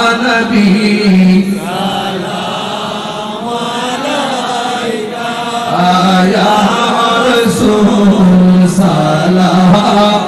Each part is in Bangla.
نبي يا رسول سلام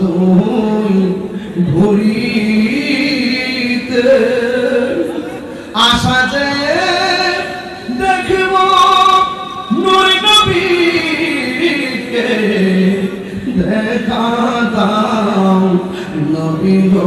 শুধুই ঘুরিতে আশা যে দেখব নূর নবীকে দেখা দাও নবী গো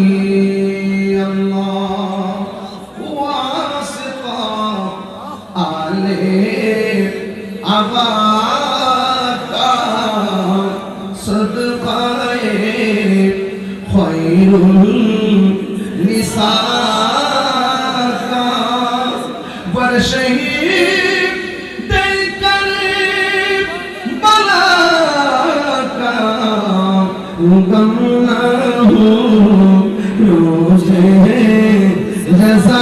আমার সদপায় খৈরুল নিসা বর্ষহী गमना हो रोज़ रज़ा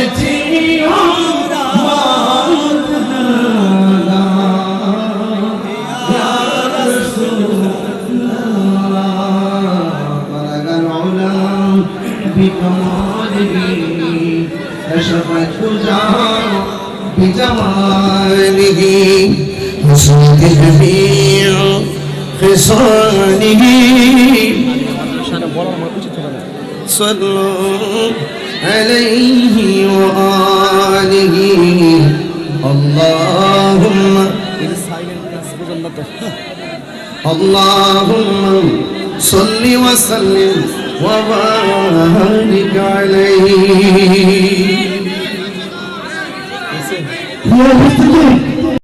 بجماله حسن جميع خصاله صلوا عليه وآله اللهم اللهم صل وسلم وبارك عليه